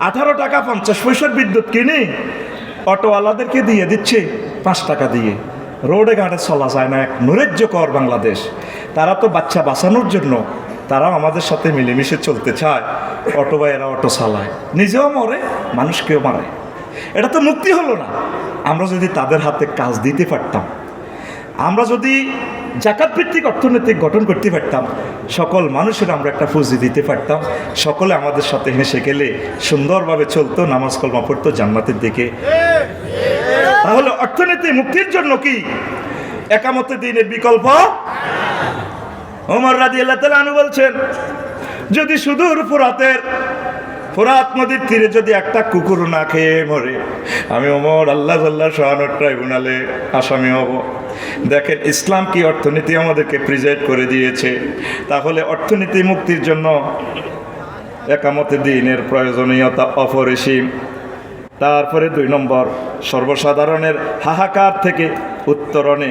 আঠারো টাকা পঞ্চাশ পয়সার বিদ্যুৎ কিনে, অটোওয়ালাদেরকে দিয়ে দিচ্ছে পাঁচ টাকা দিয়ে। রোডে ঘাটে চলা যায় না, এক নৈরাজ্যকর বাংলাদেশ। তারা তো বাচ্চা বাঁচানোর জন্য, তারাও আমাদের সাথে মিলেমিশে চলতে চায়। অটো ভাইয়েরা অটো চালায়। নিজেও মরে, মানুষকেও মারে। এটা তো মুক্তি হলো না। আমরা যদি তাদের হাতে কাজ দিতে পারতাম আমরা যদি জাকাত ভিত্তিক অর্থনৈতিক গঠন করতে পারতাম, সকল মানুষের আমরা একটা পুঁজি দিতে পারতাম, সকলে আমাদের সাথে হেসে গেলে সুন্দরভাবে চলতো, নামাজ কলমা পড়তো, জান্নাতের দিকে। তাহলে অর্থনীতি মুক্তির জন্য কি? একামতে দিনের বিকল্প? ওমর রাজি আল্লাহ বলছেন, যদি সুদূর ফুরাতের ফুরাত নদীর তীরে যদি একটা কুকুর না খেয়ে মরে, আমি ওমর আল্লাহ আল্লাহ সহানোর ট্রাইব্যুনালে আসামি হব। দেখেন, ইসলাম কি অর্থনীতি আমাদেরকে প্রিজাইড করে দিয়েছে? তাহলে অর্থনীতি মুক্তির জন্য একামতে দিনের প্রয়োজনীয়তা অপরিসীম। তারপরে দুই নম্বর, সর্বসাধারণের হাহাকার থেকে উত্তরণে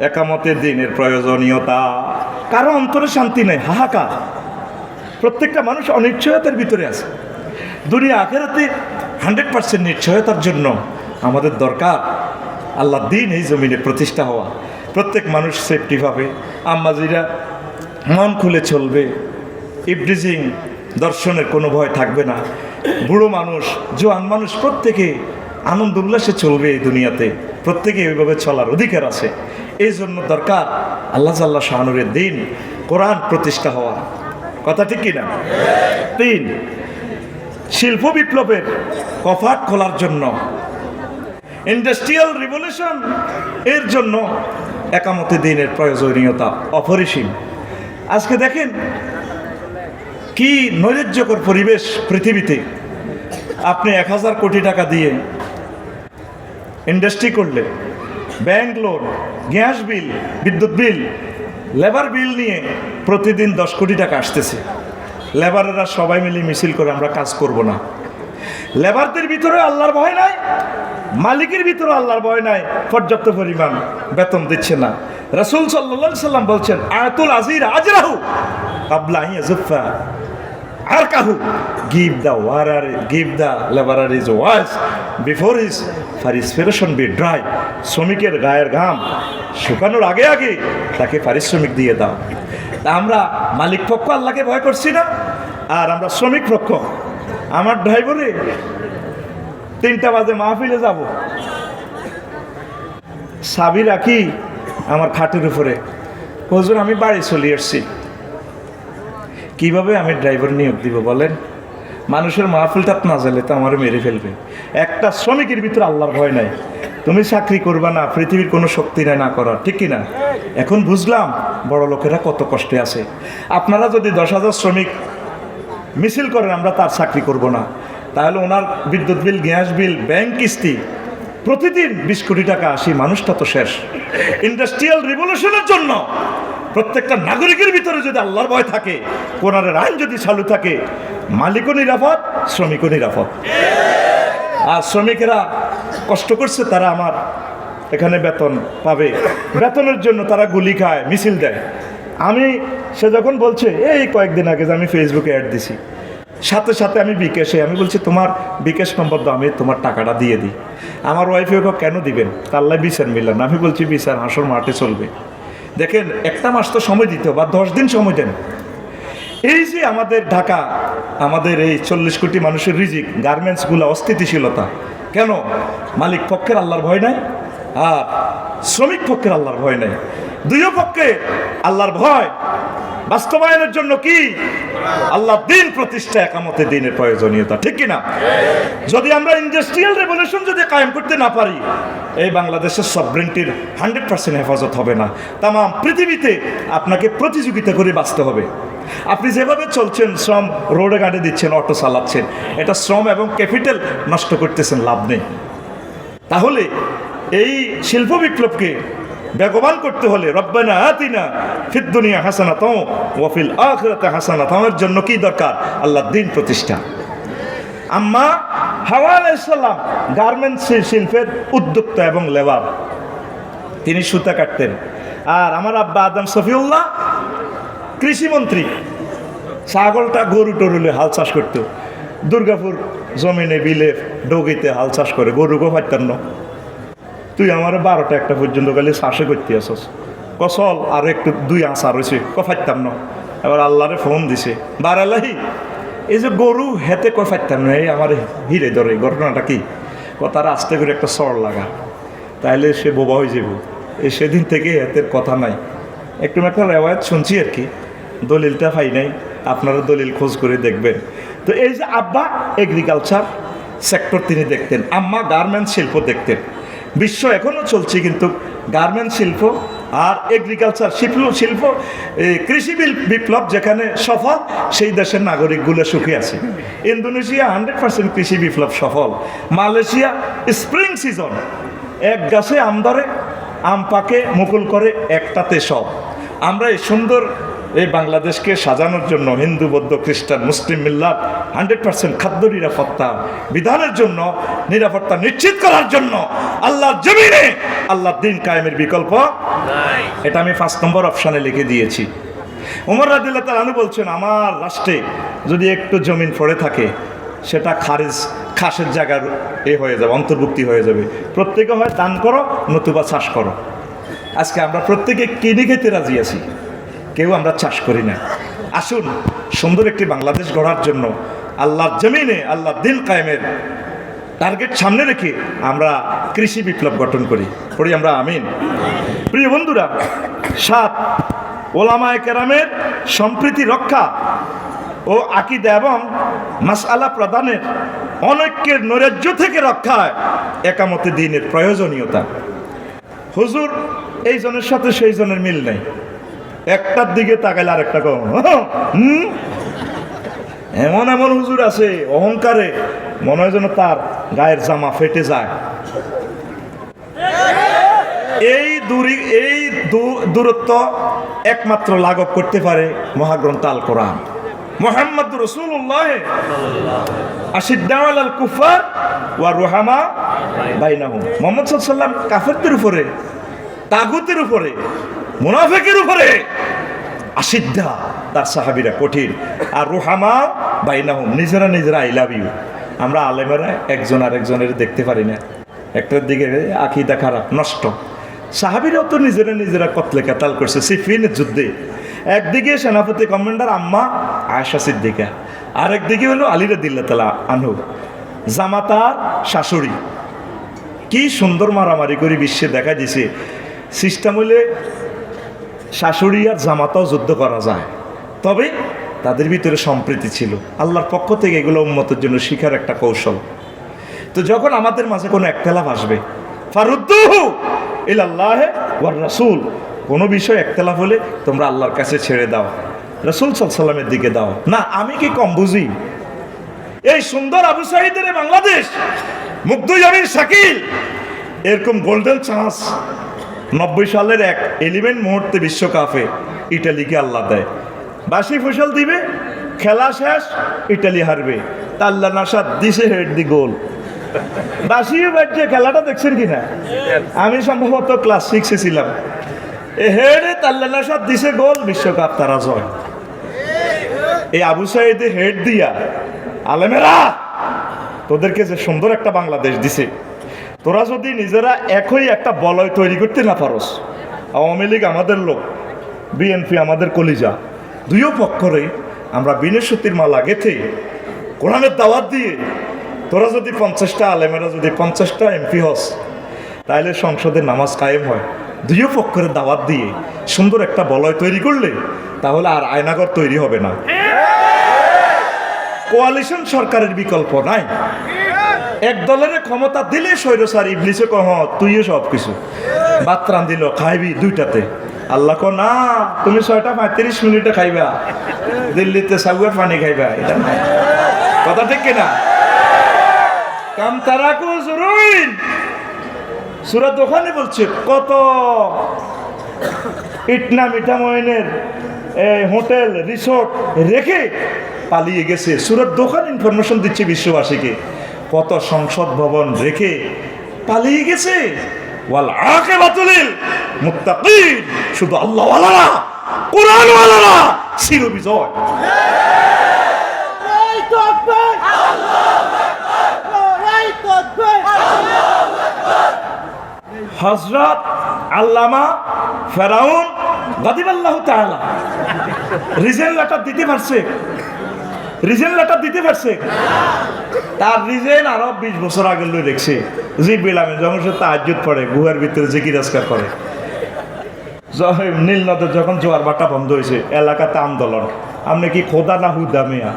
একামতে দিনের প্রয়োজনীয়তা। কারও অন্তরে শান্তি নেই, হাহাকার। প্রত্যেকটা মানুষ অনিশ্চয়তার ভিতরে আছে। দুনিয়া আখেরাতে হান্ড্রেড পার্সেন্ট নিশ্চয়তার জন্য আমাদের দরকার আল্লাহ দিন এই জমিনে প্রতিষ্ঠা হওয়া। প্রত্যেক মানুষ সেফটি পাবে আম্মাজিরা মন খুলে চলবে। ইবডিজিং দর্শনের কোনো ভয় থাকবে না। বুড়ো মানুষ, জোয়ান মানুষ প্রত্যেকে আনন্দ উল্লাসে চলবে এই দুনিয়াতে। প্রত্যেকে এইভাবে চলার অধিকার আছে। এই জন্য দরকার আল্লাহ জাল্লাহ শাহানুরের দিন, কোরআন প্রতিষ্ঠা হওয়া। কথা ঠিক কিনা? তিন, শিল্প বিপ্লবের কফাট খোলার জন্য ইন্ডাস্ট্রিয়াল রিভলিউশন এর জন্য একামতে দিনের প্রয়োজনীয়তা অপরিসীম। আজকে দেখেন কি নৈরাজ্যকর পরিবেশ পৃথিবীতে। আপনি এক হাজার কোটি টাকা দিয়ে ইন্ডাস্ট্রি করলে ব্যাংক লোন গ্যাস বিল বিদ্যুৎ বিল লেবার বিল নিয়ে প্রতিদিন দশ কোটি টাকা আসতেছে। লেবারেরা সবাই মিলে মিছিল করে আমরা কাজ করব না। লেবারদের ভিতরে আল্লাহর ভয় নাই, মালিকের ভিতরে আল্লাহর ভয় নাই, পর্যাপ্ত পরিমাণ বেতন দিচ্ছে না। রাসুল সাল্লা সাল্লাম বলছেন, আয়াতুল আজির আজ আজরাহু আবলা ইয়াজুফা আর কাহু give the ওয়ারার give the labourer his wages before his far inspiration be dry শ্রমিকের গায়ের ঘাম শুকানোর আগে আগে তাকে পারিশ্রমিক দিয়ে দাও। আমরা মালিক পক্ষ আল্লাহকে ভয় করছি না, আর আমরা শ্রমিক পক্ষ। আমার ড্রাইভারে তিনটা বাজে মাহফিলে যাব। সাবি রাখি আমার খাটের উপরে। হজুর, আমি বাড়ি চলে এসছি। কীভাবে আমি ড্রাইভার নিয়োগ দিব বলেন? মানুষের মাহফিলটা না জালে তো আমার মেরে ফেলবে। একটা শ্রমিকের ভিতরে আল্লাহর ভয় নাই। তুমি চাকরি করবা না, পৃথিবীর কোনো শক্তি নাই না করার, ঠিক কি না এখন বুঝলাম বড় লোকেরা কত কষ্টে আছে। আপনারা যদি দশ হাজার শ্রমিক মিছিল করেন, আমরা তার চাকরি করব না। তাহলে ওনার বিদ্যুৎ বিল, গ্যাস বিল, ব্যাংক কিস্তি, প্রতিদিন বিশ কোটি টাকা আসি, মানুষটা তো শেষ। ইন্ডাস্ট্রিয়াল রিভলিউশনের জন্য প্রত্যেকটা নাগরিকের ভিতরে যদি আল্লাহর ভয় থাকে, কোরআনের আইন যদি চালু থাকে, মালিকও নিরাপদ, শ্রমিকও নিরাপদ। আর শ্রমিকেরা কষ্ট করছে, তারা আমার এখানে বেতন পাবে। বেতনের জন্য তারা গুলি খায়, মিছিল দেয়। আমি, সে যখন বলছে, এই কয়েকদিন আগে যে আমি ফেসবুকে অ্যাড দিছি। সাথে সাথে আমি বিকাশে আমি বলছি, তোমার বিকাশ নম্বর দাও আমি তোমার টাকাটা দিয়ে দিই। আমার ওয়াইফে কেন দিবেন? তাল্লাই বিচার মিললেন আমি বলছি, বিচার, হাসর মাঠে চলবে। দেখেন, একটা মাস তো সময় দিতে বা দশ দিন সময় দেন। এই যে আমাদের ঢাকা, আমাদের এই চল্লিশ কোটি মানুষের রিজিক গার্মেন্টসগুলো অস্থিতিশীলতা। কেন? মালিক পক্ষের আল্লাহর ভয় নাই আর শ্রমিক পক্ষের আল্লাহর ভয় নাই। দুইও পক্ষে আল্লাহর ভয়। বাস্তবায়নের জন্য কি? আল্লাহ দিন প্রতিষ্ঠা একামতে দিনের প্রয়োজনীয়তা, ঠিক কিনা? যদি আমরা ইন্ডাস্ট্রিয়াল রেভলিউশন যদি কায়েম করতে না পারি, এই বাংলাদেশের সবরেন্টির হান্ড্রেড পার্সেন্ট হেফাজত হবে না। তাম, পৃথিবীতে আপনাকে প্রতিযোগিতা করে বাঁচতে হবে। আপনি যেভাবে চলছেন, শ্রম রোডে গাড়ি দিচ্ছেন, অটো চালাচ্ছেন, এটা শ্রম এবং ক্যাপিটাল নষ্ট করতেছেন, লাভ নেই। তাহলে এই শিল্প বিপ্লবকে বেগবান করতে হলে রব্বানা আতিনা ফিদ দুনিয়া হাসানা তো ওয়াফিল আখরাতে হাসানা তোমার জন্য কি দরকার? আল্লাহ দিন প্রতিষ্ঠা। আম্মা হাওয়া আলাইসাল্লাম গার্মেন্টস শিল্পের উদ্যোক্তা এবং লেবার। তিনি সুতা কাটতেন। আর আমার আব্বা আদম সফিউল্লাহ কৃষিমন্ত্রী। ছাগলটা গরু টরুলে হাল চাষ করতো। দুর্গাপুর জমিনে বিলে ডগিতে হাল চাষ করে গরুকে ফাইতাম না। তুই আমার বারোটা একটা পর্যন্ত গেলে চাষে করতে আসস। কসল আর একটু দুই আঁচা রয়েছে ক ফাইতাম না। এবার আল্লাহরে ফোন দিছে বারালাহি এই যে গরু হেতে কয় ফাইতাম না, এই আমার হিরে ধরে ঘটনাটা কি? কথার আস্তে করে একটা সর লাগা। তাইলে সে বোবা হয়ে যাব এই সেদিন থেকে হেতের কথা নাই। একটু একটা রেওয়ায়ত শুনছি আর কি। দলিলটা পাই নাই, আপনারা দলিল খোঁজ করে দেখবেন। তো এই যে আব্বা এগ্রিকালচার সেক্টর তিনি দেখতেন, আম্মা গার্মেন্টস শিল্প দেখতেন। বিশ্ব এখনও চলছে কিন্তু গার্মেন্ট শিল্প আর এগ্রিকালচার শিল্প শিল্প কৃষি বিপ্লব যেখানে সফল, সেই দেশের নাগরিকগুলো সুখী আছে। ইন্দোনেশিয়া হান্ড্রেড পার্সেন্ট কৃষি বিপ্লব সফল। মালয়েশিয়া স্প্রিং সিজন এক গাছে আম ধরে, আম পাকে মুকুল করে, একটাতে সব। আমরা এই সুন্দর এই বাংলাদেশকে সাজানোর জন্য হিন্দু, বৌদ্ধ, খ্রিস্টান, মুসলিম মিল্লাত হান্ড্রেড পার্সেন্ট খাদ্য নিরাপত্তা বিধানের জন্য, নিরাপত্তা নিশ্চিত করার জন্য আল্লাহর জমিনে আল্লাহর দিন কায়েমের বিকল্প এটা আমি ফার্স্ট নম্বর অপশানে লিখে দিয়েছি। উমর রাদিল্লাহ তালু বলছেন, আমার রাষ্ট্রে যদি একটু জমিন পড়ে থাকে, সেটা খারিজ, খাসের জায়গার এ হয়ে যাবে, অন্তর্ভুক্তি হয়ে যাবে। প্রত্যেকে হয় দান করো, নতুবা চাষ করো। আজকে আমরা প্রত্যেকে কিনে খেতে রাজি আছি? কেউ আমরা চাষ করি না। আসুন, সুন্দর একটি বাংলাদেশ গড়ার জন্য আল্লাহর জমিনে আল্লাহ দিন কায়েমের টার্গেট সামনে রেখে আমরা কৃষি বিপ্লব গঠন করি। করি আমরা আমিন। প্রিয় বন্ধুরা, সাত ওলামায় কেরামের সম্প্রীতি রক্ষা ও আকিদা এবং মাসআলা প্রদানের অনৈক্যের নৈরাজ্য থেকে রক্ষায় একামতে দিনের প্রয়োজনীয়তা। হুজুর, এই জনের সাথে সেই জনের মিল নেই। একটার দিকে তাকাইলে আরেকটা কম। হুম? এমন এমন হুজুর আছে, অহংকারে, মনে হয় যেন তার গায়ের জামা ফেটে যায়। এই দূরি, এই দূরত্ব একমাত্র লাঘব করতে পারে মহাগ্রন্থ আল কোরআন মোহাম্মদ ওয়া কাফেরদের উপরে, তাগুতের উপরে মুনাফেকের উপরে। আসিদ্ধা তার সাহাবিরা কঠিন। আর রুহামা বাইনাহুম, নিজেরা নিজেরা আই লাভ ইউ আমরা আলেমেরা একজন আরেকজনের দেখতে পারি না। একটার দিকে আকিদা খারাপ, নষ্ট। সাহাবিরাও তো নিজেরা নিজেরা কতলে কাতাল করছে সিফিনের যুদ্ধে। একদিকে সেনাপতি কমান্ডার আম্মা আয়সা সিদ্দিকা, আরেকদিকে হলো আলিরা দিল্লা তালা আনহু। জামাতার শাশুড়ি। কি সুন্দর মারামারি করে বিশ্বে দেখা দিছে। সিস্টেম হলে শাশুড়ি আর জামাতাও যুদ্ধ করা যায়। তবে তাদের ভিতরে সম্প্রীতি ছিল। আল্লাহর পক্ষ থেকে এগুলো উন্মতের জন্য শিখার একটা কৌশল। তো যখন আমাদের মাঝে কোনো একতলাপ আসবে ইলাল্লাহ ওয়ার রাসূল, কোনো বিষয় একতলাপ হলে তোমরা আল্লাহর কাছে ছেড়ে দাও। রাসূল সাল্লামের দিকে দাও। না, আমি কি কম বুঝি? এই সুন্দর আবু সাহিদের বাংলাদেশ, মুগ্ধ মুগ্ধজামিন শাকিল, এরকম গোল্ডেন চান্স নব্বই সালের এক এলিমেন্ট মুহূর্তে বিশ্বকাপে ইটালিকে আল্লাহ দেয়। বাসি ফসল দিবে, খেলা শেষ, ইটালি হারবে। তাল্লা নাসাদ দিছে হেড দি গোল। বাসিও বাড়ছে খেলাটা দেখছেন কিনা আমি সম্ভবত ক্লাস সিক্সে ছিলাম। এ হেডে তাল্লা নাসাদ দিছে গোল, বিশ্বকাপ তারা জয়। এই আবু সাইদে হেড দিয়া, আলেমেরা, তোদেরকে যে সুন্দর একটা বাংলাদেশ দিছে। তোরা যদি নিজেরা একই একটা বলয় তৈরি করতে না পারস আওয়ামী লীগ আমাদের লোক বিএনপি আমাদের কলিজা দুইও পক্ষরে আমরা বিনেশতির মালা গেথে কোরআনের দাওয়াত দিয়ে তোরা যদি পঞ্চাশটা আলেমেরা যদি পঞ্চাশটা এমপি হস তাহলে সংসদে নামাজ কায়েম হয়। দুইও পক্ষের দাওয়াত দিয়ে সুন্দর একটা বলয় তৈরি করলে তাহলে আর আয়নাগর তৈরি হবে না। কোয়ালিশন সরকারের বিকল্প নাই। এক দলের ক্ষমতা দিলে স্বৈরসার ইবলিসে কহ, তুইও সব কিছু বাত্রান দিল খাইবি দুইটাতে। আল্লাহ কো না, তুমি ছয়টা পঁয়ত্রিশ মিনিটে খাইবা। দিল্লিতে সাগুয়ার পানি খাইবা, এটা নাই কথা ঠিক কিনা কাম তারা কো জরুইন সুরাত ওখানে বলছে, কত? ইটনা মিঠা ময়নের হোটেল, রিসোর্ট রেখে পালিয়ে গেছে। সুরত দোকান ইনফরমেশন দিচ্ছে বিশ্ববাসীকে। কত সংসদ ভবন রেখে পালিয়ে গেছে? ওয়াল শুধু আল্লাহওয়ালারা কোরআনওয়ালারা চিরবিজয় হজরত আল্লামা ফেরাউন গাদিব আল্লাহ রিজেন্ট লেটার দিতে পারছে। রিজেন লেটার দিতে পারছে? তার রিজেন আরও বিশ বছর আগে লই রেখছে জি বিলামে যখন সে তাহাজ্জুদ পড়ে, গুহার ভিতরে জিকির আজকার করে। য- নীল নদের যখন জোয়ার ভাটা বন্ধ হয়েছে এলাকাতে আন্দোলন। আপনি কি খোদা না হুদা মিয়া?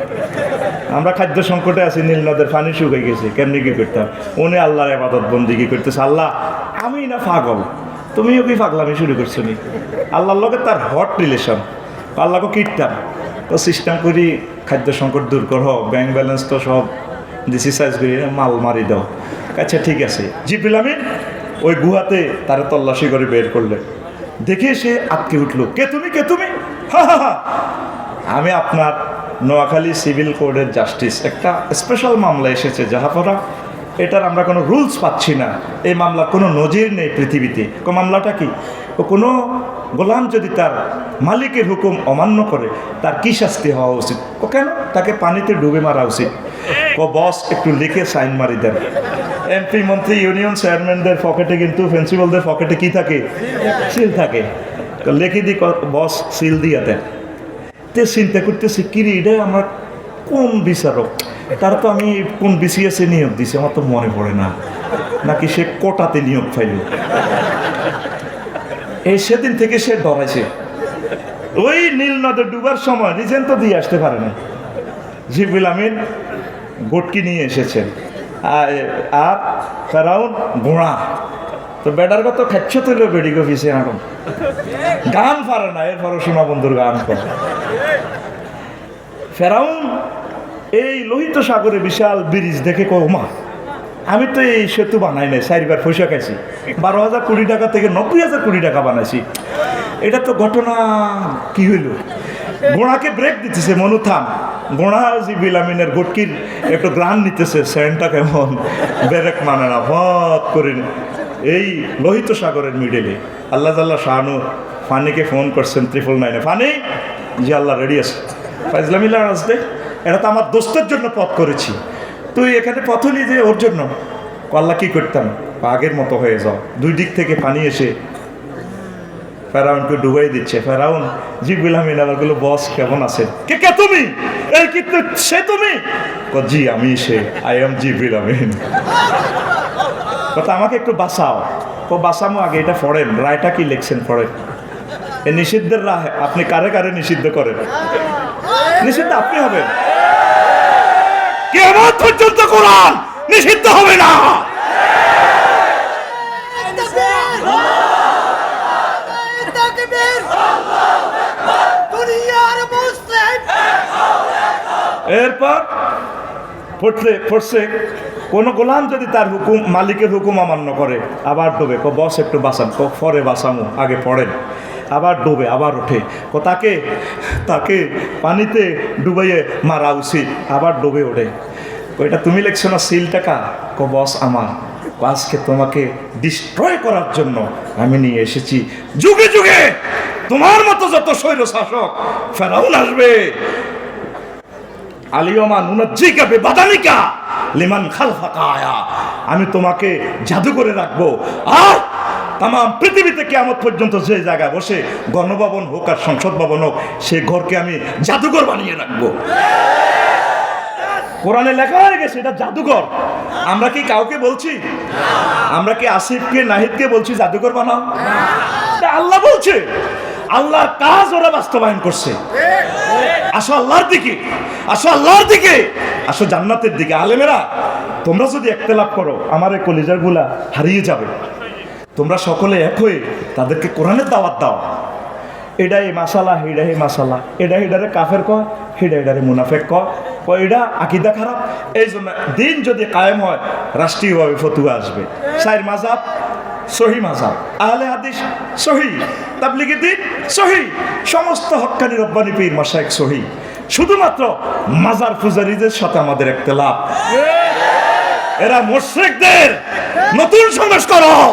আমরা খাদ্য সংকটে আছি, নীল নদের পানি শুকিয়ে গেছে, কেমনি কি করতাম? উনি আল্লাহর আবাদত বন্দি কি করতেছে? আল্লাহ, আমি না পাগল? তুমিও কি পাগলামি শুরু করছ নি? আল্লাহর লগে তার হট রিলেশন আল্লাহকে কীর্তাম? তো সিস্টেম করি খাদ্য সংকট দূর করো ব্যাংক ব্যালেন্স তো সব দিছি সাইজ করি, মাল মারি দাও। আচ্ছা ঠিক আছে। জিপিল আমি ওই গুহাতে তারা তল্লাশি করে বের করলে। দেখে সে আটকে উঠল। কে তুমি? কে তুমি? হা হা হা। আমি আপনার নোয়াখালী সিভিল কোর্টের জাস্টিস একটা স্পেশাল মামলা এসেছে যাহাপরা এটার আমরা কোনো রুলস পাচ্ছি না। এই মামলার কোনো নজির নেই পৃথিবীতে। কো মামলাটা কি? ও কোনো গোলাম যদি তার মালিকের হুকুম অমান্য করে, তার কি শাস্তি হওয়া উচিত? ও কেন? তাকে পানিতে ডুবে মারা উচিত। ও বস, একটু লিখে সাইন মারি দেন। এমপি, মন্ত্রী, ইউনিয়ন চেয়ারম্যানদের পকেটে কিন্তু, প্রিন্সিপালদের পকেটে কি থাকে? সিল থাকে। তো লিখে দি বস, সিল দিয়ে দেন। তে চিন্তা করতেছি, কিরে এটা আমার কোন বিচারক? তার তো আমি কোন বিসিএসে নিয়োগ দিছি, আমার তো মনে পড়ে না। নাকি সে কোটাতে নিয়োগ পাইল? এই সেদিন থেকে সে ডরাইছে। ওই নীল নদে ডুবার সময় রিজেন তো দিয়ে আসতে পারে না। জিবিল আমিন গোটকি নিয়ে এসেছেন। আর ফেরাউন ঘোড়া তো বেটার কত খাচ্ছ তুইল বেডি গফিসে এখন। গান পারে না এরপরে সোনা বন্ধুর গান করে ফেরাউন এই লোহিত সাগরে বিশাল ব্রিজ দেখে কৌমা আমি তো এই সেতু বানাই নাই, চারিবার পয়সা খাইছি। বারো হাজার কোটি টাকা থেকে নব্বই হাজার কোটি টাকা বানাইছি। এটা তো ঘটনা কি হইল? গোড়াকে ব্রেক দিতেছে, মনু থাম। গোড়া জি বিলামিনের গটকির একটু গ্রান নিতেছে সেন্টটা কেমন? ব্রেক মানে না, ভত করে এই লোহিত সাগরের মিডেলে আল্লাহ তাল্লাহ শাহানু ফানিকে ফোন করছেন ত্রিপল নাইনে ফানি? জি, আল্লাহ রেডি আছে। ফাইজলামিল্লা আসবে এটা তো আমার দোস্তের জন্য পথ করেছি। তুই এখানে পথ নিয়ে যে ওর জন্য। আল্লাহ কি করতাম? আগের মতো হয়ে যাও। দুই দিক থেকে পানি এসে ফেরাউনকে ডুবাই দিচ্ছে। ফেরাউন জিবিল আমিন আবার বস, কেমন আছেন কে কে তুমি? এই কি তু- সে তুমি? জি, আমি সে। আই এম জিবিল আমিন। কথা আমাকে একটু বাঁচাও। ও বাঁচামো, আগে এটা পড়েন। রায়টা কি লিখছেন পড়েন? এ নিষিদ্ধের রাহ আপনি কারে কারে নিষিদ্ধ করেন? নিষিদ্ধ আপনি হবেন। কেমন পর্যন্ত কোরআন নিষিদ্ধ হবে না। এরপর পড়তে পড়ছে, কোনো গোলাম যদি তার হুকুম, মালিকের হুকুম অমান্য করে, আবার ডুবে বস একটু বাঁচান, কো ফরে বাঁচামো, আগে পড়েন। আবার ডুবে, আবার ওঠে। তাকে তাকে পানিতে ডুবাইয়ে মারা উচিত, আবার ডুবে ওঠে। ওইটা তুমি লিখছো না সিল টাকা কো, বস আমার। আজকে তোমাকে ডিস্ট্রয় করার জন্য আমি নিয়ে এসেছি। যুগে যুগে তোমার মতো যত স্বৈর শাসক ফেরাউন আসবে। লিমান আমি তোমাকে জাদু করে রাখব। আর তাম পৃথিবীতে কেমন পর্যন্ত যে জায়গায় বসে গণভবন হোক আর সংসদ ভবন হোক সেই ঘরকে আমি জাদুঘর বানিয়ে রাখব। কোরআনে লেখা হয়ে গেছে, এটা জাদুঘর। আমরা কি কাউকে বলছি? আমরা কি আসিফকে, নাহিদকে বলছি, জাদুঘর বানাও? আল্লাহ বলছে। আল্লাহর কাজ ওরা বাস্তবায়ন করছে। আসো আল্লাহর দিকে, আসো আল্লাহর দিকে, আসো জান্নাতের দিকে। আলেমেরা, তোমরা যদি একতেলাপ করো, আমার এই কলিজারগুলা হারিয়ে যাবে। তোমরা সকলে এক হয়ে তাদেরকে কোরআনের দাওয়াত দাও। এটা এই মাসালা হেডা হে মাসালা এটা হেডারে কাফের ক হেডা হেডারে মুনাফেক ক। এটা আকিদা খারাপ। এই জন্য দিন যদি কায়েম হয় রাষ্ট্রীয়ভাবে ফতুয়া আসবে। সাইর মাজাব সহি মাজাব আহলে হাদিস সহি তাবলিগি দিন সহি। সমস্ত হক্কানি রব্বানি পীর মাসায়েক সহি। শুধুমাত্র মাজার ফুজারিদের সাথে আমাদের একটা লাভ এরা মোশরেকদের নতুন সংস্করণ।